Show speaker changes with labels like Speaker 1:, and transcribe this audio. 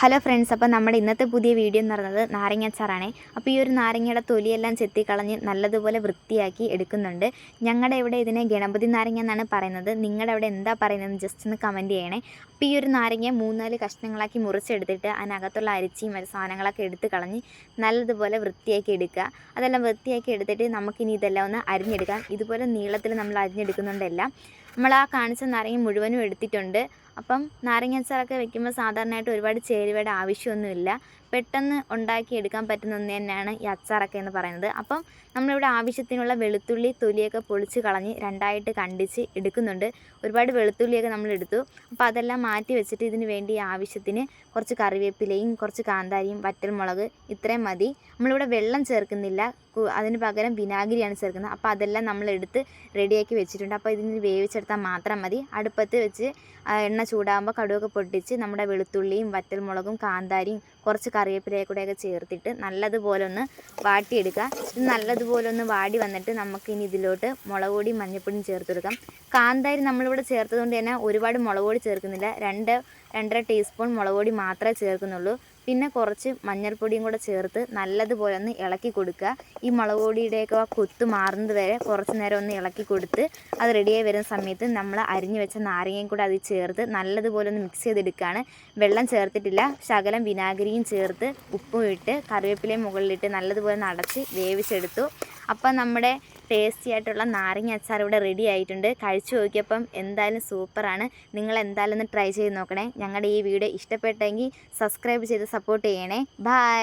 Speaker 1: Hello friends അപ്പോൾ നമ്മുടെ ഇന്നത്തെ പുതിയ വീഡിയോ എന്ന് പറയുന്നത് നാരങ്ങ അച്ചാറാണേ. അപ്പോൾ ഈ ഒരു നാരങ്ങയുടെ തൊലിയെല്ലാം ചെത്തിക്കളഞ്ഞ് നല്ലതുപോലെ വൃത്തിയാക്കി എടുക്കുന്നുണ്ട്. ഞങ്ങളുടെ ഇവിടെ ഇതിനെ ഗണപതി നാരങ്ങ എന്നാണ് പറയുന്നത്. നിങ്ങളുടെ അവിടെ എന്താ പറയുന്നത് ജസ്റ്റ് ഒന്ന് കമന്റ് ചെയ്യണേ. അപ്പോൾ ഈ ഒരു നാരങ്ങ മൂന്നാൽ കഷ്ണങ്ങളാക്കി മുറിച്ചെടുത്തിട്ട് അതിനകത്തുള്ള അരിച്ചിയും മറ്റു സാധനങ്ങളൊക്കെ എടുത്ത് കളഞ്ഞ് നല്ലതുപോലെ വൃത്തിയാക്കി എടുക്കുക. അതെല്ലാം വൃത്തിയാക്കി എടുത്തിട്ട് നമുക്കിനി ഇതെല്ലാം ഒന്ന് അരിഞ്ഞെടുക്കാം. ഇതുപോലെ നീളത്തിൽ നമ്മൾ അരിഞ്ഞെടുക്കുന്നുണ്ടെല്ലാം നമ്മൾ ആ കാണിച്ച നാരങ്ങ മുഴുവനും എടുത്തിട്ടുണ്ട്. അപ്പം നാരങ്ങ അച്ചാറൊക്കെ വെക്കുമ്പോൾ സാധാരണയായിട്ട് ഒരുപാട് ചേരുവയുടെ ആവശ്യമൊന്നുമില്ല. പെട്ടെന്ന് ഉണ്ടാക്കി എടുക്കാൻ പറ്റുന്ന ഒന്ന് തന്നെയാണ് ഈ അച്ചാറൊക്കെ എന്ന് പറയുന്നത്. അപ്പം നമ്മളിവിടെ ആവശ്യത്തിനുള്ള വെളുത്തുള്ളി തൊലിയൊക്കെ പൊളിച്ച് കളഞ്ഞ് രണ്ടായിട്ട് കണ്ടിച്ച് എടുക്കുന്നുണ്ട്. ഒരുപാട് വെളുത്തുള്ളിയൊക്കെ നമ്മൾ എടുത്തു. അപ്പോൾ അതെല്ലാം മാറ്റി വെച്ചിട്ട് ഇതിന് വേണ്ടി ആവശ്യത്തിന് കുറച്ച് കറിവേപ്പിലയും കുറച്ച് കാന്താരിയും വറ്റൽമുളക് ഇത്രയും മതി. നമ്മളിവിടെ വെള്ളം ചേർക്കുന്നില്ല. അതിന് പകരം വിനാഗിരിയാണ് ചേർക്കുന്നത്. അപ്പോൾ അതെല്ലാം നമ്മളെടുത്ത് റെഡിയാക്കി വെച്ചിട്ടുണ്ട്. അപ്പോൾ ഇതിന് വേവിച്ചെടുത്താൽ മാത്രം മതി. അടുപ്പത്ത് വെച്ച് എണ്ണ ചൂടാകുമ്പോൾ കടുവൊക്കെ പൊട്ടിച്ച് നമ്മുടെ വെളുത്തുള്ളിയും വറ്റൽമുളകും കാന്താരിയും കുറച്ച് കറിവേപ്പിലയും കൂടെയൊക്കെ ചേർത്തിട്ട് നല്ലതുപോലെ ഒന്ന് വാട്ടിയെടുക്കുക. ഇത് നല്ലതുപോലെ ഒന്ന് വാടി വന്നിട്ട് നമുക്ക് ഇനി ഇതിലോട്ട് മുളക് പൊടിയും മഞ്ഞൾപ്പൊടിയും ചേർത്ത് കൊടുക്കാം. കാന്താരി നമ്മളിവിടെ ചേർത്തത് കൊണ്ട് തന്നെ ഒരുപാട് മുളക് പൊടി ചേർക്കുന്നില്ല. രണ്ട് രണ്ടര ടീസ്പൂൺ മുളക് പൊടി മാത്രമേ ചേർക്കുന്നുള്ളൂ. പിന്നെ കുറച്ച് മഞ്ഞൾപ്പൊടിയും കൂടെ ചേർത്ത് നല്ലതുപോലെ ഒന്ന് ഇളക്കി കൊടുക്കുക. ഈ മുളക് പൊടിയുടെയൊക്കെ ആ കുത്ത് മാറുന്നത് വരെ കുറച്ച് നേരം ഒന്ന് ഇളക്കി കൊടുത്ത് അത് റെഡിയായി വരുന്ന സമയത്ത് നമ്മൾ അരിഞ്ഞു വെച്ച നാരങ്ങയും കൂടെ അത് ചേർത്ത് നല്ലതുപോലെ ഒന്ന് മിക്സ് ചെയ്തെടുക്കുകയാണ്. വെള്ളം ചേർത്തിട്ടില്ല. ശകലം വിനാഗിരിയും ചേർത്ത് ഉപ്പും ഇട്ട് കറിവേപ്പിലയും മുകളിലിട്ട് നല്ലതുപോലെ ഒന്ന് അടച്ച് വേവിച്ചെടുത്തു. അപ്പം നമ്മുടെ ടേസ്റ്റി ആയിട്ടുള്ള നാരങ്ങ അച്ചാർ ഇവിടെ റെഡി ആയിട്ടുണ്ട്. കഴിച്ചു നോക്കിയപ്പം എന്തായാലും സൂപ്പറാണ് നിങ്ങൾ എന്തായാലും ഒന്ന് ട്രൈ ചെയ്ത് നോക്കണേ. ഞങ്ങളുടെ ഈ വീഡിയോ ഇഷ്ടപ്പെട്ടെങ്കിൽ സബ്സ്ക്രൈബ് ചെയ്ത് സപ്പോർട്ട് ചെയ്യണേ. ബായ്